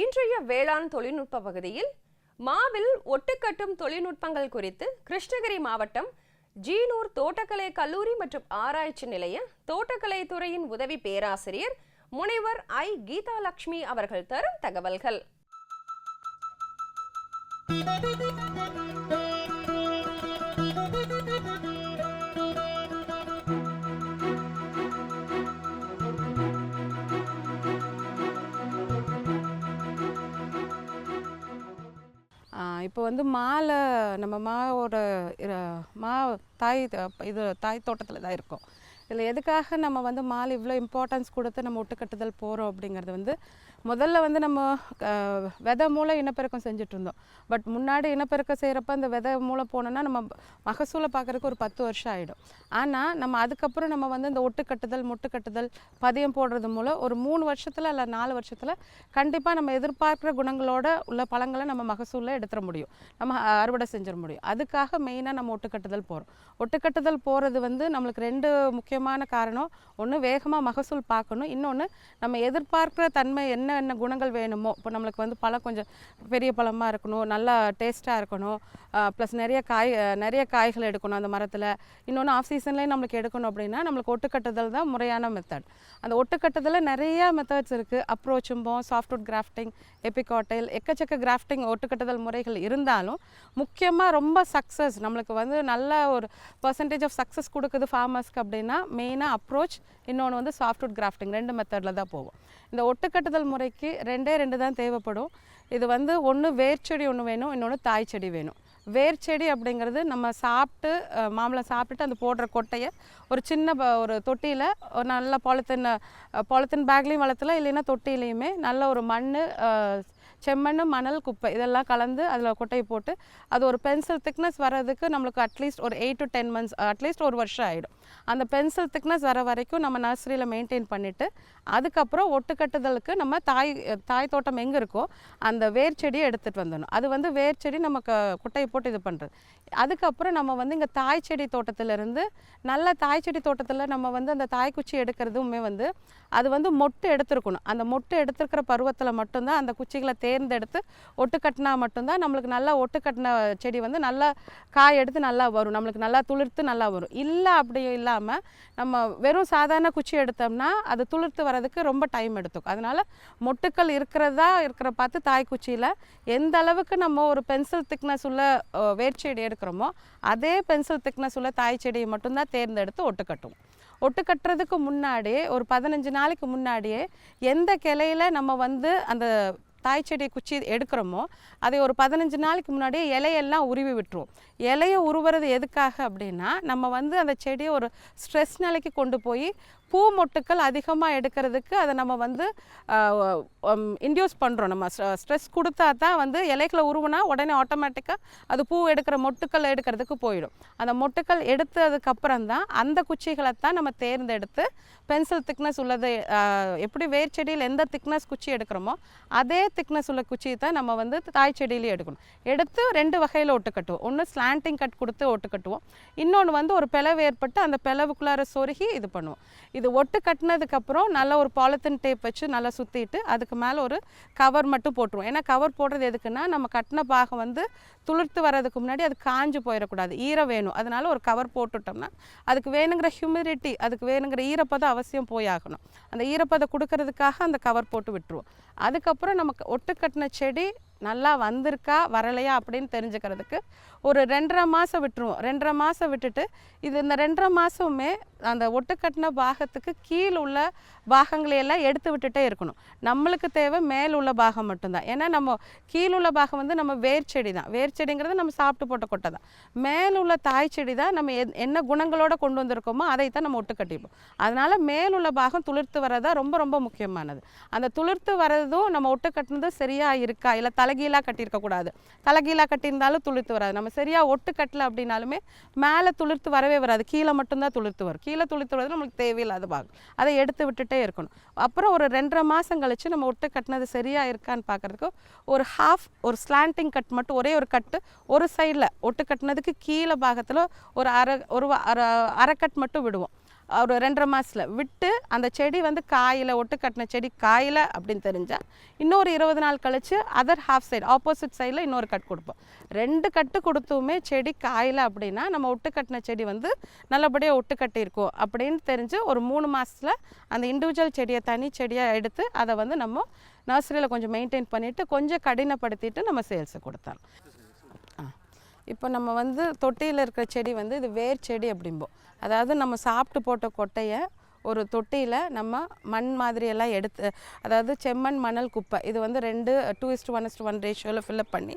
இன்றைய வேளாண் தொழில்நுட்ப பகுதியில் மாவில் ஒட்டுக்கட்டும் தொழில்நுட்பங்கள் குறித்து கிருஷ்ணகிரி மாவட்டம் ஜீனூர் தோட்டக்கலை கல்லூரி மற்றும் ஆராய்ச்சி நிலைய தோட்டக்கலை துறையின் உதவி பேராசிரியர் முனைவர் ஐ கீதா லட்சுமி அவர்கள் தரும் தகவல்கள். இப்போ வந்து மாலை நம்ம மாவோட மா தாய் இது தாய் தோட்டத்தில் தான் இருக்கோம். இதில் எதுக்காக நம்ம வந்து மாலை இவ்வளோ இம்பார்ட்டன்ஸ் கொடுத்து நம்ம ஒட்டுக்கட்டுதல் போகிறோம் அப்படிங்கிறது வந்து முதல்ல வந்து நம்ம விதை மூலம் இனப்பெருக்கம் செஞ்சுட்டு இருந்தோம் பட் முன்னாடி இனப்பெருக்கம் செய்கிறப்ப அந்த விதை மூலம் போனோன்னா நம்ம மகசூலை பார்க்குறதுக்கு ஒரு பத்து வருஷம் ஆகிடும் ஆனால் நம்ம அதுக்கப்புறம் நம்ம வந்து இந்த ஒட்டுக்கட்டுதல் முட்டுக்கட்டுதல் பதியம் போடுறது மூலம் ஒரு மூணு வருஷத்தில் இல்லை நாலு வருஷத்தில் கண்டிப்பாக நம்ம எதிர்பார்க்குற குணங்களோட உள்ள பழங்களை நம்ம மகசூலில் எடுத்துட முடியும். நம்ம அறுவடை செஞ்சிட முடியும். அதுக்காக மெயினாக நம்ம ஒட்டுக்கட்டுதல் போகிறோம் ஒட்டுக்கட்டுதல் போகிறது வந்து நம்மளுக்கு ரெண்டு முக்கியமான காரணம். ஒன்று வேகமாக மகசூல் பார்க்கணும். இன்னொன்று நம்ம எதிர்பார்க்குற தன்மை என்ன என்ன குணங்கள் வேணுமோ இப்போ நம்மளுக்கு வந்து பழம் கொஞ்சம் பெரிய பழமாக இருக்கணும் நல்லா டேஸ்ட்டாக இருக்கணும் ப்ளஸ் நிறைய காய் நிறைய காய்கள் எடுக்கணும் அந்த மரத்தில். இன்னொன்று ஆஃப் சீசன்லேயே நம்மளுக்கு எடுக்கணும் அப்படின்னா நம்மளுக்கு ஒட்டுக்கட்டுதல் தான் முறையான மெத்தட் அந்த ஒட்டுக்கட்டுதலில் நிறைய மெத்தட்ஸ் இருக்குது அப்ரோச்சும்போம் சாஃப்ட்வுட் கிராஃப்டிங் எபிகாட்டைல் எக்கச்சக்க கிராஃப்டிங் ஒட்டுக்கட்டுதல் முறைகள் இருந்தாலும் முக்கியமாக ரொம்ப சக்ஸஸ் நம்மளுக்கு வந்து நல்ல ஒரு பர்சன்டேஜ் ஆஃப் சக்ஸஸ் கொடுக்குது ஃபார்மர்ஸ்க்கு அப்படின்னா மெயினாக அப்ரோச் இன்னொன்று வந்து சாஃப்ட்வுட் கிராஃப்டிங் ரெண்டு மெத்தடில் தான் போகும். இந்த ஒட்டுக்கட்டுதல் முறைக்கு ரெண்டே ரெண்டு தான் தேவைப்படும். இது வந்து ஒன்று வேர் செடி ஒன்று வேணும் இன்னொன்று தாய் செடி வேணும். வேர் செடி அப்படிங்கிறது நம்ம சாப்பிட்டு மாம்பழம் சாப்பிட்டுட்டு அந்த போடுற கொட்டையை ஒரு சின்ன ப- ஒரு தொட்டியில் ஒரு நல்ல பாலித்தீன் பாலித்தீன் பேக்லேயும் வளர்த்தலாம் இல்லைன்னா தொட்டிலையுமே நல்ல ஒரு மண் செம்மண் மணல் குப்பை இதெல்லாம் கலந்து அதில் கொட்டையை போட்டு அது ஒரு பென்சில் திக்னஸ் வர்றதுக்கு நம்மளுக்கு அட்லீஸ்ட் ஒரு eight to ten months at least ஒரு வருஷம் ஆகிடும் அந்த பென்சில் திக்னஸ் வர வரைக்கும் நம்ம நர்சரியில் மெயின்டைன் பண்ணிவிட்டு அதுக்கப்புறம் ஒட்டுக்கட்டுதலுக்கு நம்ம தாய் தாய் தோட்டம் எங்கே இருக்கோ அந்த வேர் செடியை எடுத்துகிட்டு வந்துடணும். அது வந்து வேர் செடி நமக்கு குட்டையை போட்டு இது பண்ணுறது அதுக்கப்புறம் நம்ம வந்து இங்கே தாய் செடி தோட்டத்திலேருந்து நல்ல தாய் செடி தோட்டத்தில் நம்ம வந்து அந்த தாய்க்குச்சி எடுக்கிறதுமே வந்து அது வந்து மொட்டு எடுத்துருக்கணும். அந்த மொட்டு எடுத்துருக்கிற பருவத்தில் மட்டும்தான் அந்த குச்சிகளை தேர்ந்தெடுத்து ஒட்டு கட்டினா மட்டும்தான் நம்மளுக்கு நல்லா ஒட்டு கட்டின செடி வந்து நல்லா காய் எடுத்து நல்லா வரும். நம்மளுக்கு நல்லா துளிர்த்து நல்லா வரும். இல்லை அப்படி இல்லாமல் நம்ம வெறும் சாதாரண குச்சி எடுத்தோம்னா அது துளிர்த்து வரதுக்கு ரொம்ப டைம் எடுத்துக்கும். அதனால் மொட்டுக்கள் இருக்கிறதா இருக்கிற பார்த்து தாய் குச்சியில் எந்த அளவுக்கு நம்ம ஒரு பென்சில் திக்னஸ் உள்ள வேர் செடி எடுக்கிறோமோ அதே பென்சில் திக்னஸ் உள்ள தாய் செடியை மட்டும்தான் தேர்ந்தெடுத்து ஒட்டுக்கட்டும் ஒட்டு கட்டுறதுக்கு முன்னாடியே ஒரு பதினஞ்சு நாளைக்கு முன்னாடியே எந்த கிளையில நம்ம வந்து அந்த தாய் செடி குச்சி எடுக்கிறோமோ அதை ஒரு பதினஞ்சு நாளைக்கு முன்னாடியே இலையெல்லாம் உருவி விட்டுருவோம் இலையை உருவுறது எதுக்காக அப்படின்னா நம்ம வந்து அந்த செடியை ஒரு ஸ்ட்ரெஸ் நிலைக்கு கொண்டு போய் பூ மொட்டுக்கள் அதிகமாக எடுக்கிறதுக்கு அதை நம்ம வந்து இன்டியூஸ் பண்ணுறோம் நம்ம ஸ்ட்ரெஸ் கொடுத்தா தான் வந்து இலைகளை உருவினா உடனே ஆட்டோமேட்டிக்காக அது பூ எடுக்கிற மொட்டுக்கள் எடுக்கிறதுக்கு போயிடும். அந்த மொட்டுக்கள் எடுத்ததுக்கப்புறம் தான் அந்த குச்சிகளை தான் நம்ம தேர்ந்தெடுத்து பென்சில் திக்னஸ் உள்ளது எப்படி வேர் செடியில் எந்த திக்னஸ் குச்சி எடுக்கிறோமோ அதே திக்னஸ் உள்ள குச்சியை தான் நம்ம வந்து தாய் செடியிலே எடுக்கணும். எடுத்து ரெண்டு வகையில் ஒட்டு கட்டுவோம் ஒன்று ஸ்லாண்டிங் கட் கொடுத்து ஒட்டு கட்டுவோம் இன்னொன்று வந்து ஒரு பிளவு ஏற்பட்டு அந்த பிளவுக்குள்ளார சொருகி இது பண்ணுவோம். இது ஒட்டு கட்டினதுக்கப்புறம் நல்ல ஒரு பாலித்தீன் டேப் வச்சு நல்லா சுற்றிட்டு அதுக்கு மேலே ஒரு கவர் மட்டும் போட்டுருவோம். ஏன்னா கவர் போடுறது எதுக்குன்னா நம்ம கட்டின பாகம் வந்து துளிர்த்து வர்றதுக்கு முன்னாடி அது காஞ்சு போயிடக்கூடாது. ஈரம் வேணும். அதனால ஒரு கவர் போட்டுட்டோம்னா அதுக்கு வேணுங்கிற ஹியூமிடிட்டி அதுக்கு வேணுங்கிற ஈரப்பதம் அவசியம் போய் ஆகணும். அந்த ஈரப்பதம் கொடுக்கறதுக்காக அந்த கவர் போட்டு விட்டுருவோம். அதுக்கப்புறம் நமக்கு ஒட்டு கட்டின செடி நல்லா வந்திருக்கா வரலையா அப்படின்னு தெரிஞ்சுக்கிறதுக்கு ஒரு ரெண்டரை மாதம் விட்டுருவோம். ரெண்டரை மாதம் விட்டுட்டு இது இந்த ரெண்டரை மாதமுமே அந்த ஒட்டுக்கட்டின பாகத்துக்கு கீழே உள்ள பாகங்களை எல்லாம் எடுத்து விட்டுட்டே இருக்கணும். நம்மளுக்கு தேவை மேல் உள்ள பாகம் மட்டும்தான். ஏன்னா நம்ம கீழுள்ள உள்ள பாகம் வந்து நம்ம வேர் செடி தான். வேர் செடிங்கிறது நம்ம சாப்பிட்டு போட்ட கொட்டை தான். மேலுள்ள தாய் செடி தான் நம்ம என்ன குணங்களோட கொண்டு வந்திருக்கோமோ அதை தான் நம்ம ஒட்டு கட்டிப்போம். அதனால் மேலுள்ள பாகம் துளிர்த்து வரதா ரொம்ப ரொம்ப முக்கியமானது. அந்த துளிர்த்து வரதும் நம்ம ஒட்டு கட்டினது சரியாக இருக்கா? இல்லை தலகீழாக கட்டியிருக்கக்கூடாது தலகீழாக கட்டியிருந்தாலும் துளிர்த்து வராது. நம்ம சரியாக ஒட்டு கட்டல அப்படின்னாலுமே மேலே துளிர்த்து வரவே வராது. கீழே மட்டும்தான் துளிர்த்து வரும். கீழே துளிர்த்து வரது நம்மளுக்கு தேவையில்லாத பாகம். அதை எடுத்து விட்டுட்டு இருக்கணும். அப்புறம் ஒரு ரெண்டரை மாதம் கழிச்சு நம்ம ஒட்டு கட்டினது சரியா இருக்கான்னு பார்க்கறதுக்கு ஒரு ஹாஃப் ஒரு ஸ்லாண்டிங் கட் மட்டும் ஒரே ஒரு கட்டு ஒரு சைடில் ஒட்டு கட்டினதுக்கு கீழே பாகத்தில் ஒரு அரை ஒரு அரை அரை கட் மட்டும் விடுவோம். ஒரு ரெண்டரை மாதத்தில் விட்டு அந்த செடி வந்து காயில் ஒட்டு கட்டின செடி காயில் அப்படின்னு தெரிஞ்சால் இன்னொரு இருபது நாள் கழித்து அதர் ஹாஃப் சைடு ஆப்போசிட் சைடில் இன்னொரு கட் கொடுப்போம். ரெண்டு கட்டு கொடுத்துமே செடி காயில் அப்படின்னா நம்ம ஒட்டு கட்டின செடி வந்து நல்லபடியாக ஒட்டு கட்டியிருக்கோம் அப்படின்னு தெரிஞ்சு ஒரு மூணு மாதத்தில் அந்த இண்டிவிஜுவல் செடியை தனி செடியாக எடுத்து அதை வந்து நம்ம நர்சரியில் கொஞ்சம் மெயின்டைன் பண்ணிவிட்டு கொஞ்சம் கடினப்படுத்திட்டு நம்ம சேல்ஸை கொடுத்தோம் இப்போ நம்ம வந்து தொட்டியில் இருக்கிற செடி வந்து இது வேர் செடி அப்படிம்போம் அதாவது நம்ம சாப்பிட்டு போட்ட கொட்டையை ஒரு தொட்டியில் நம்ம மண் மாதிரி எல்லாம் எடுத்து அதாவது செம்மண் மணல் குப்பை இது வந்து ரெண்டு two is to one is to one ரேஷியோவில் ஃபில்லப் பண்ணி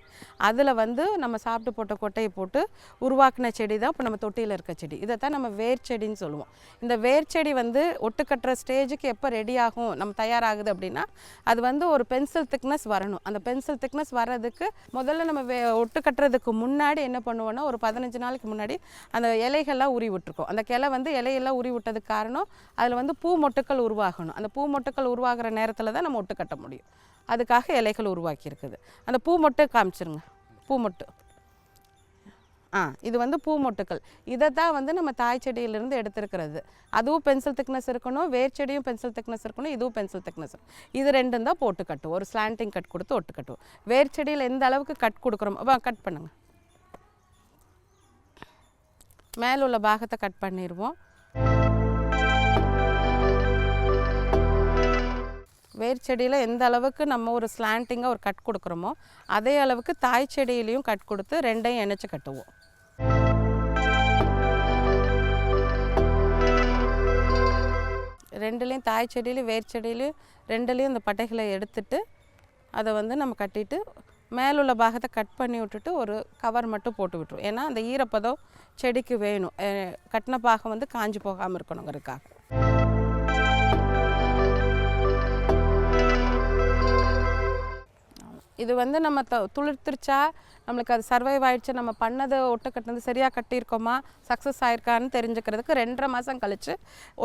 அதில் வந்து நம்ம சாப்பிட்டு போட்ட கொட்டையை போட்டு உருவாக்கின செடி தான் இப்போ நம்ம தொட்டியில் இருக்க செடி. இதை தான் நம்ம வேர் செடின்னு சொல்லுவோம். இந்த வேர் செடி வந்து ஒட்டு கட்டுற ஸ்டேஜுக்கு எப்போ ரெடி ஆகும் நம்ம தயாராகுது அப்படின்னா அது வந்து ஒரு பென்சில் திக்னஸ் வரணும். அந்த பென்சில் திக்னஸ் வர்றதுக்கு முதல்ல நம்ம வே ஒட்டு கட்டுறதுக்கு முன்னாடி என்ன பண்ணுவோம்னா ஒரு பதினஞ்சு நாளைக்கு முன்னாடி அந்த இலைகள்லாம் உரி விட்டுருக்கோம். அந்த கிளை வந்து இலையெல்லாம் உரி விட்டதுக்கு காரணம் அதில் வந்து பூ மொட்டுக்கள் உருவாகணும். அந்த பூ மொட்டுக்கள் உருவாகிற நேரத்தில் தான் நம்ம ஒட்டு கட்ட முடியும். அதுக்காக இலைகள் உருவாக்கி இருக்குது. அந்த பூ மொட்டு காமிச்சிருங்க. பூ மொட்டு. ஆ இது வந்து பூ மொட்டுக்கள். இதை தான் வந்து நம்ம தாய் செடியிலிருந்து எடுத்துருக்கிறது. அதுவும் பென்சில் திக்னஸ் இருக்கணும் வேர் செடியும் பென்சில் திக்னஸ் இருக்கணும் இதுவும் பென்சில் திக்னஸ் இது ரெண்டும் தான் போட்டு கட்டுவோம். ஒரு ஸ்லாண்டிங் கட் கொடுத்து ஒட்டு கட்டுவோம். வேர் செடியில் எந்த அளவுக்கு கட் கொடுக்குறோம்? வா கட் பண்ணுங்கள் மேலுள்ள பாகத்தை கட் பண்ணிடுவோம் வேர் செடியில் எந்த அளவுக்கு நம்ம ஒரு ஸ்லாண்டிங்காக ஒரு கட் கொடுக்குறோமோ அதே அளவுக்கு தாய் செடியிலையும் கட் கொடுத்து ரெண்டையும் இணைச்சி கட்டுவோம். ரெண்டுலேயும் தாய் செடியிலையும் வேர் செடியிலையும் ரெண்டுலேயும் இந்த பட்டைகளை எடுத்துட்டு அதை வந்து நம்ம கட்டிட்டு மேலுள்ள பாகத்தை கட் பண்ணி விட்டுட்டு ஒரு கவர் மட்டும் போட்டு விட்டுருவோம். ஏன்னா அந்த ஈரப்பதம் செடிக்கு வேணும். கட்டின பாகம் வந்து காஞ்சி போகாமல் இருக்கணுங்கிறதுக்காக. இது வந்து நம்ம த துளிர்த்துருச்சா நம்மளுக்கு அது சர்வைவ் ஆயிடுச்சு நம்ம பண்ணதை ஒட்டு கட்டினது சரியாக கட்டியிருக்கோமா சக்ஸஸ் ஆயிருக்கான்னு தெரிஞ்சுக்கிறதுக்கு ரெண்டரை மாதம் கழித்து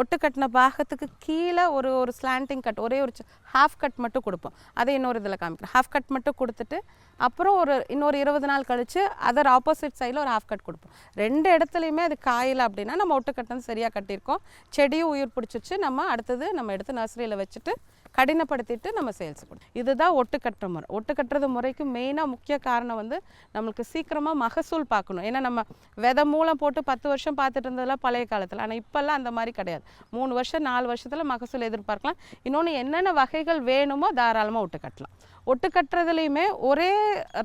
ஒட்டு கட்டின பாகத்துக்கு கீழே ஒரு ஒரு ஸ்லாண்டிங் கட் ஒரே ஒரு ஹாஃப் கட் மட்டும் கொடுப்போம். அதை இன்னொரு இதில் காமிக்கிறேன். ஹாஃப் கட் மட்டும் கொடுத்துட்டு அப்புறம் ஒரு இன்னொரு இருபது நாள் கழிச்சு அதர் ஆப்போசிட் சைடில் ஒரு ஹாஃப் கட் கொடுப்போம். ரெண்டு இடத்துலையுமே அது காயில் அப்படின்னா நம்ம ஒட்டு கட்டினது சரியாக கட்டியிருக்கோம். செடியும் உயிர் பிடிச்சிச்சு நம்ம அடுத்தது நம்ம எடுத்து நர்சரியில் வச்சுட்டு கடினப்படுத்திட்டு நம்ம சேல்ஸ் கொடுப்போம் இதுதான் ஒட்டு கட்டுற முறை. ஒட்டு கட்டுறது முறைக்கு மெயினாக முக்கிய காரணம் வந்து நம்மளுக்கு சீக்கிரமாக மகசூல் பார்க்கணும். ஏன்னா நம்ம விதை மூலம் போட்டு பத்து வருஷம் பார்த்துட்டு இருந்ததெல்லாம் பழைய காலத்தில். ஆனால் இப்போல்லாம் அந்த மாதிரி கிடையாது. மூணு வருஷம் நாலு வருஷத்தில் மகசூல் எதிர்பார்க்கலாம். இன்னொன்று என்னென்ன வகைகள் வேணுமோ தாராளமாக ஒட்டு கட்டலாம். ஒட்டு கட்டுறதுலையுமே ஒரே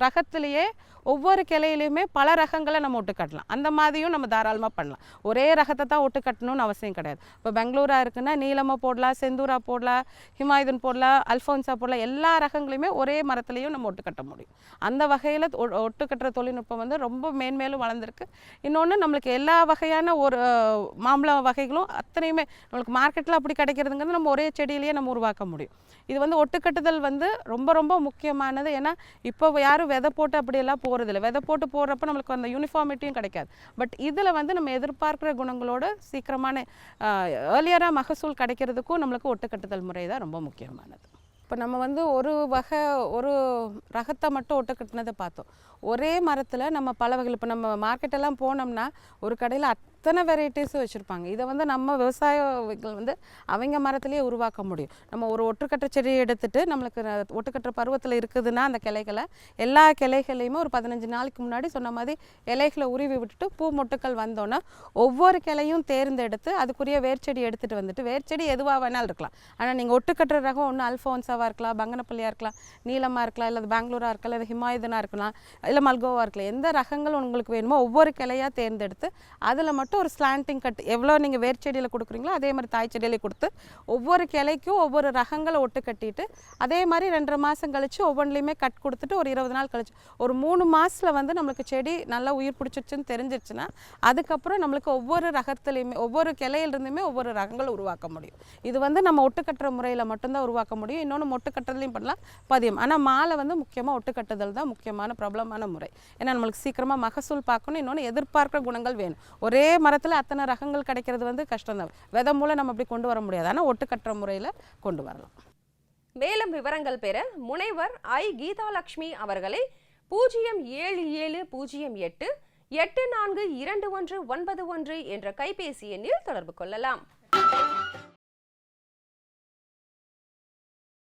ரகத்திலேயே ஒவ்வொரு கிளையிலையுமே பல ரகங்களை நம்ம ஒட்டு கட்டலாம் அந்த மாதிரியும் நம்ம தாராளமாக பண்ணலாம். ஒரே ரகத்தை தான் ஒட்டு கட்டணும்னு அவசியம் கிடையாது. இப்போ பெங்களூராக இருக்குன்னா நீளமாக போடலாம் செந்தூரா போடலாம் ஹிமாயுதன் போடலாம் அல்ஃபோன்ஸா போடலாம் எல்லா ரகங்களையுமே ஒரே மரத்துலேயும் நம்ம ஒட்டு கட்ட முடியும். அந்த வகையில் ஒட்டு கட்டுற தொழில்நுட்பம் வந்து ரொம்ப மேன்மேலும் வளர்ந்துருக்கு. இன்னொன்று நம்மளுக்கு எல்லா வகையான ஒரு மாம்பழ வகைகளும் அத்தனையுமே நம்மளுக்கு மார்க்கெட்டில் அப்படி கிடைக்கிறதுங்கிறது நம்ம ஒரே செடியிலேயே நம்ம உருவாக்க முடியும். இது வந்து ஒட்டுக்கட்டுதல் வந்து ரொம்ப ரொம்ப ரொம்ப முக்கியமானது. ஏன்னா இப்போ யாரும் விதை போட்டு அப்படியெல்லாம் போகிறதில்ல விதை போட்டு போடுறப்ப நம்மளுக்கு அந்த யூனிஃபார்மிட்டியும் கிடைக்காது. பட் இதில் வந்து நம்ம எதிர்பார்க்குற குணங்களோட சீக்கிரமான ஏர்லியராக மகசூல் கிடைக்கிறதுக்கும் நம்மளுக்கு ஒட்டுக்கட்டுதல் முறை தான் ரொம்ப முக்கியமானது. இப்போ நம்ம வந்து ஒரு வகை ஒரு ரகத்தை மட்டும் ஒட்டுக்கட்டினதை பார்த்தோம். ஒரே மரத்தில் நம்ம பல வகைகள் இப்போ நம்ம மார்க்கெட்டெல்லாம் போனோம்னா ஒரு கடையில் அத்தனை வெரைட்டிஸும் வச்சுருப்பாங்க. இதை வந்து நம்ம விவசாயிகள் வந்து அவங்க மரத்துலேயே உருவாக்க முடியும். நம்ம ஒரு ஒட்டுக்கட்டை செடி எடுத்துட்டு நம்மளுக்கு ஒட்டுக்கட்டுற பருவத்தில் இருக்குதுன்னா அந்த கிளைகளை எல்லா கிளைகளையுமே ஒரு பதினஞ்சு நாளைக்கு முன்னாடி சொன்ன மாதிரி இலைகளை உருவி விட்டுட்டு பூ மொட்டுக்கள் வந்தோன்னா ஒவ்வொரு கிளையும் தேர்ந்தெடுத்து அதுக்குரிய வேர்ச்செடி எடுத்துகிட்டு வந்துட்டு வேர்ச்செடி எதுவாக வேணாலும் இருக்கலாம். ஆனால் நீங்கள் ஒட்டுக்கட்டுற ரகம் ஒன்று அல்ஃபோன்ஸாவாக இருக்கலாம் பங்கனப்பள்ளியாக இருக்கலாம் நீளமாக இருக்கலாம் இல்லை பெங்களூராக இருக்கலாம் இல்லை ஹிமாயுதனாக இருக்கலாம் இல்லை மல்கோவாக இருக்கலாம். எந்த ரகங்கள் உங்களுக்கு வேணுமோ ஒவ்வொரு கிளையாக தேர்ந்தெடுத்து அதில் மட்டும் ஒரு ஸ்லாண்டிங் கட் எவ்வளோ நீங்கள் வேர்ச்செடியில் கொடுக்குறீங்களோ அதே மாதிரி தாய் செடியிலே கொடுத்து ஒவ்வொரு கிளைக்கும் ஒவ்வொரு ரகங்களை ஒட்டு கட்டிட்டு அதே மாதிரி ரெண்டரை மாதம் கழித்து ஒவ்வொன்றிலையுமே கட் கொடுத்துட்டு ஒரு இருபது நாள் கழிச்சு ஒரு மூணு மாதத்தில் வந்து நம்மளுக்கு செடி நல்லா உயிர் பிடிச்சிருச்சுன்னு தெரிஞ்சிருச்சுன்னா அதுக்கப்புறம் நம்மளுக்கு ஒவ்வொரு ரகத்துலேயுமே ஒவ்வொரு கிளையிலிருந்துமே ஒவ்வொரு ரகங்களை உருவாக்க முடியும். இது வந்து நம்ம ஒட்டு கட்டுற முறையில் மட்டும்தான் உருவாக்க முடியும். இன்னொன்று மொட்டு கட்டுறதுலையும் பண்ணலாம் பதியம். ஆனால் மாலை வந்து முக்கியமாக ஒட்டு கட்டுதல் தான் முக்கியமான பிரபலமான முறை. ஏன்னா நம்மளுக்கு சீக்கிரமாக மகசூல் பார்க்கணும். இன்னொன்று எதிர்பார்க்குற குணங்கள் வேணும். ஒரே மரத்தில் அத்தனை ரகங்கள் கிடைக்கிறது வந்து கஷ்டம் தான் விதை மூலம் நம்ம அப்படி கொண்டு வர முடியாது. ஆனால் ஒட்டுக்கட்டுற முறையில் கொண்டு வரலாம். மேலும் விவரங்கள் பெற முனைவர் ஐ. கீதாலட்சுமி அவர்களை பூஜ்ஜியம் ஏழு ஏழு பூஜ்ஜியம் எட்டு எட்டு நான்கு இரண்டு ஒன்று ஒன்பது ஒன்று என்ற கைபேசி எண்ணில் தொடர்பு கொள்ளலாம்.